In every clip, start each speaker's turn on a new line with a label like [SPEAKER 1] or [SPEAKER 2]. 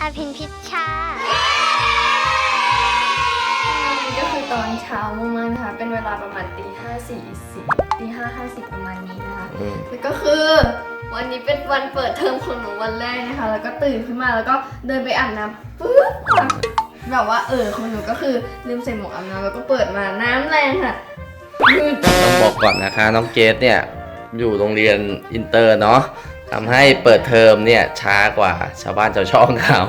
[SPEAKER 1] อาพินพิชชา
[SPEAKER 2] นี่ก็คือตอนเช้ามากๆนะคะ เป็นเวลาประมาณตีห้าสี่สิบตีห้าห้าสิบประมาณนี้นะคะ
[SPEAKER 3] อืม
[SPEAKER 2] แล้วก็คือวันนี้เป็นวันเปิดเทอมของหนูวันแรกนะคะ แล้วก็ตื่นขึ้นมาแล้วก็เดินไปอาบน้ำปึ๊บแบบว่าเออของหนูก็คือลืมใส่หมวกอาบน้ำแล้วก็เปิดมาน้ำแรงค่ะมืด
[SPEAKER 3] ต้องบอกก่อนนะคะ น้องเกดเนี่ย อยู่โรงเรียนอินเตอร์เนาะ ทำให้เปิดเทอมเนี่ยช้ากว่าชาวบ้านชาวช่องเขา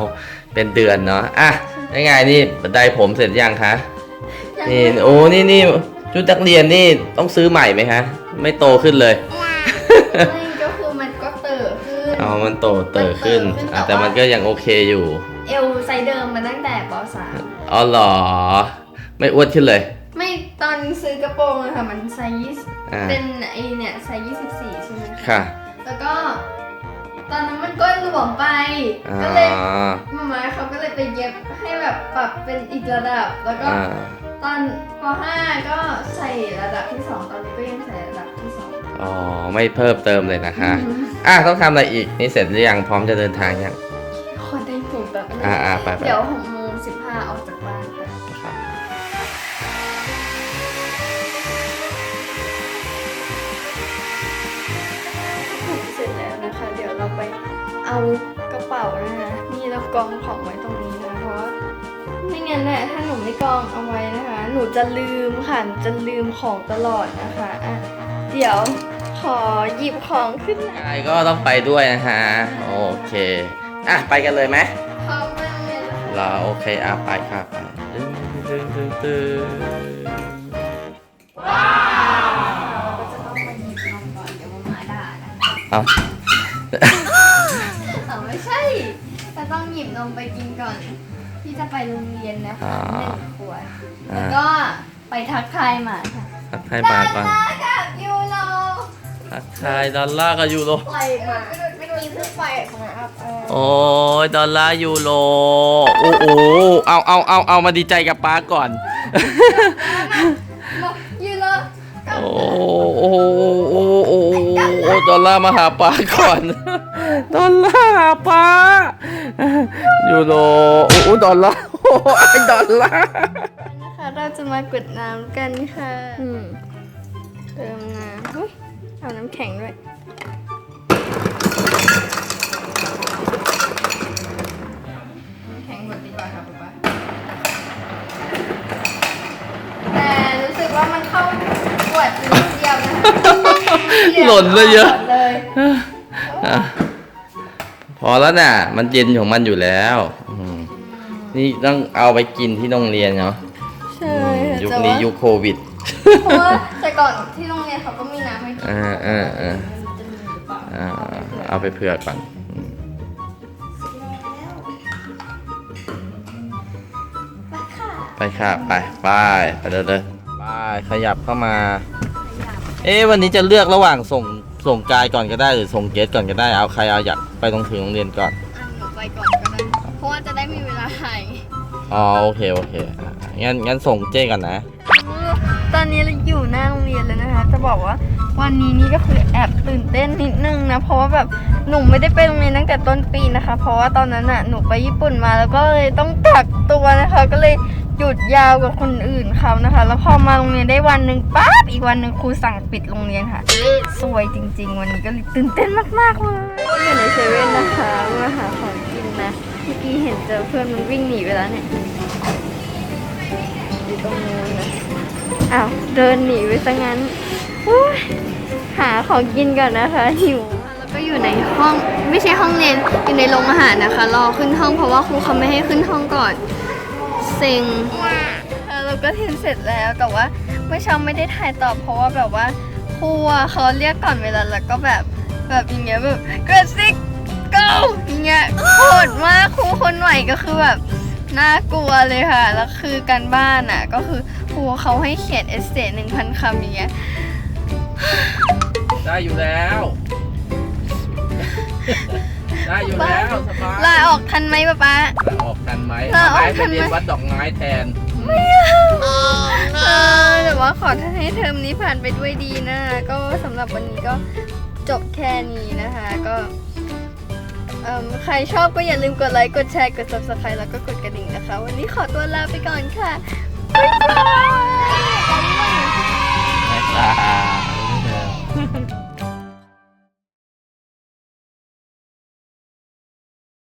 [SPEAKER 3] เป็นเดือนเนาะอะยังไงนี่บันไดผมเสร็จยังคะ
[SPEAKER 2] ยัง
[SPEAKER 3] นี่
[SPEAKER 2] ไม่
[SPEAKER 3] โอ้นี่นี่ชุดนักเรียนนี่ต้องซื้อใหม่ไหมคะไม่โตขึ้นเลย
[SPEAKER 2] ไม่ก็คือมันก็เติบขึ้น
[SPEAKER 3] เอามันโตเติบขึ้น
[SPEAKER 2] มันโตขึ้น
[SPEAKER 3] อะ
[SPEAKER 2] แต่
[SPEAKER 3] แต่
[SPEAKER 2] ว่า
[SPEAKER 3] มันก็ยังโอเคอยู่
[SPEAKER 2] เอวไซส์เดิมมาตั้งแต่ป .3
[SPEAKER 3] อ๋อเหรอ ไม่อ้วนขึ้นเลย
[SPEAKER 2] ไม่ตอนซื้อกระโปรงอะค่ะมันไซส์ยี่สิบ
[SPEAKER 3] อ่า
[SPEAKER 2] เป็นไอเนี่ยไซส์ยี่สิบสี่ใช่ไหมคะ
[SPEAKER 3] ค่ะ
[SPEAKER 2] แล้วก็ ตอนนั้นมันก้นหลวมไป
[SPEAKER 3] อ่า
[SPEAKER 2] ก็เลยมาม่าเขาก็เลยไปเย็บให้แบบปรับเป็นอีกระดับ แล้วก็
[SPEAKER 3] อ่า
[SPEAKER 2] ตอนป .5 ก็ใส่ระดับที่ 2 ตอนนี้ก็ยังใส่ระดับที่2
[SPEAKER 3] อ๋อไม่เพิ่มเติมเลยนะคะอะต้องทำอะไรอีกนี่เสร็จหรือยังพร้อมจะเดินทางยัง
[SPEAKER 2] ขอได้ผมแบบนี้
[SPEAKER 3] อ่าอ่าไปไป
[SPEAKER 2] เดี๋ยวหกโมงสิบห้าออกจากบ้านค่ะ
[SPEAKER 3] ครับ
[SPEAKER 2] เเอากระเป๋านะคะนี่เรากองของไว้ตรงนี้นะเพราะว่าไม่งั้นน่ะถ้าหนูไม่กองเอาไว้นะคะ หนูจะลืมค่ะหนูจะลืมของตลอดนะคะอะเดี๋ยวขอหยิบของขึ้นหน่อย
[SPEAKER 3] กายก็ต้องไปด้วยนะคะโอเคอะไปกันเลยไหม
[SPEAKER 2] พร้อมมากเลยนะคะ
[SPEAKER 3] เราโอเคอะไปค่ะไปตึ้งตึ้งตึ้งตึ้ง
[SPEAKER 2] เราก็จะต้องไปหยิบนมก่อนเดี๋ยวมาม่าด่านะคะ
[SPEAKER 3] เอา
[SPEAKER 2] อ๋อ ไม่ใช่จะต้องหยิบนมไปกินก่อน ที่จะไปโรงเรียนนะคะหนึ่งขวด
[SPEAKER 3] อ่า
[SPEAKER 2] แล้วก็ไปทักทายหมาค่ะ
[SPEAKER 3] ทักทายบาทก่อน
[SPEAKER 2] มากับยูโร
[SPEAKER 3] ทักทายดอลลาร์กับยูโร
[SPEAKER 2] ปล่อยหมาไม่มีเพิ่งปล่อยของอัพเออ
[SPEAKER 3] โอ้ยดอลลาร์ยูโรโอ้โหเอาเอาเอาเอามาดีใจกับป้าก่อน
[SPEAKER 2] มายูโร
[SPEAKER 3] โอ้โอ้โอ้โอ้โอ้ดอลลาร์มาหาป้าก่อน ดอลลาร์หาป้ายูโรโอ้โอ้ดอลลาร์โอ้ไอดอลลาร์
[SPEAKER 2] นะคะเราจะมากดน้ำกันค่ะอืมเติมน้ำอุ๊ยเอาน้ำแข็งด้วยน้ำแข็งหมดดีกว่าค่ะป๊าป๊าแต่รู้สึกว่ามันเข้าขวดนิดเดียวนะคะ
[SPEAKER 3] หล่นเลยเยอะ
[SPEAKER 2] หมดเลย
[SPEAKER 3] อะ พอแล้วน่ะ มันเย็นของมันอยู่แล้วอืมนี่ต้องเอาไปกินที่โรงเรียนเนาะ
[SPEAKER 2] ใช่ค่ะ
[SPEAKER 3] ยุค
[SPEAKER 2] แต่
[SPEAKER 3] นี้
[SPEAKER 2] ว่า
[SPEAKER 3] ยุคโควิด
[SPEAKER 2] เพราะว่าแต่ก่อนที่โรงเรียนเขาก็มีน้ำให้กิน
[SPEAKER 3] อ่าอ่าอ่า
[SPEAKER 2] มันจะมีหรือเปล่า
[SPEAKER 3] อ่าเอาไปเผื่อก่อนอืม
[SPEAKER 2] ไปค่ะ
[SPEAKER 3] ไปค่ะ ไปไปไปเดินเดินไปขยับเข้ามา เอ๊ะวันนี้จะเลือกระหว่างส่ง ส่งกายก่อนก็ได้หรือส่งเกสก่อนก็ได้เอาใครเอาอยากไปตรงถึงโรงเรียนก่อน
[SPEAKER 2] อันหนูไปก่อนก็ได้เพราะว่าจะได้มีเวลาถ่าย
[SPEAKER 3] อ๋อโอเคโอเคอะงั้นงั้นส่งเจ้ก่อนนะ
[SPEAKER 2] ตอนนี้เราอยู่หน้าโรงเรียนแล้วนะคะ จะบอกว่า วันนี้นี่ก็คือแอบตื่นเต้นนิดนึงนะ เพราะว่าแบบหนูไม่ได้ไปโรงเรียนตั้งแต่ต้นปีนะคะ เพราะว่าตอนนั้นน่ะหนูไปญี่ปุ่นมาแล้วก็เลยต้องกักตัวนะคะ ก็เลยหยุดยาวกว่าคนอื่นเขานะคะ แล้วพอมาโรงเรียนได้วันหนึ่งปั๊บอีกวันหนึ่งครูสั่งปิดโรงเรียนค่ะ สวยจริง ๆ วันนี้ก็เลยตื่นเต้นมากๆเลยอยู่ในเซเว่นนะคะมาหาของกินนะเมื่อกี้เห็นเจอเพื่อนมันวิ่งหนีไปแล้วเนี่ยอยู่ตรงนู้นนะอ้าวเดินหนีไปซะงั้น หาของกินก่อนนะคะหิวแล้วก็อยู่ในห้องไม่ใช่ห้องเรียนอยู่ในโรงอาหารนะคะ รอขึ้นห้องเพราะว่าครูเขาไม่ให้ขึ้นห้องก่อนเซ็งแล้วก็เทนเสร็จแล้วแต่ว่าเมื่อเช้าไม่ได้ถ่ายต่อเพราะว่าแบบว่าครูอะเขาเรียกก่อนเวลาแล้วก็แบบแบบอย่างเงี้ยแบบกระซิก go อย่างเงี้ยโหดมากครูคนใหม่ก็คือแบบน่ากลัวเลยค่ะ แล้วคือการบ้านอะ ก็คือครูเขาให้เขียนเอเซหนึ่งพันคำอย่างเงี้ย
[SPEAKER 3] ได้อยู่แล้ว ได้อยู่แล้วสบาย
[SPEAKER 2] ลาออกทันไหมป๊าป๊า
[SPEAKER 3] ลาออกทันไหม
[SPEAKER 2] ลาออก
[SPEAKER 3] ไป
[SPEAKER 2] ทันไหม
[SPEAKER 3] เรียนวัดดอกไม้แทน
[SPEAKER 2] เออแต่ว่าขอให้เทอมนี้ผ่านไปด้วยดีนะ ก็สำหรับวันนี้ก็จบแค่นี้นะคะก็เอิ่มใครชอบก็อย่าลืมกดไลค์ กดแชร์ กด subscribe แล้วก็กดกระดิ่งนะคะ วันนี้ขอตัวลาไปก่อนค่ะบ๊ายบาย
[SPEAKER 3] ไม่ตาย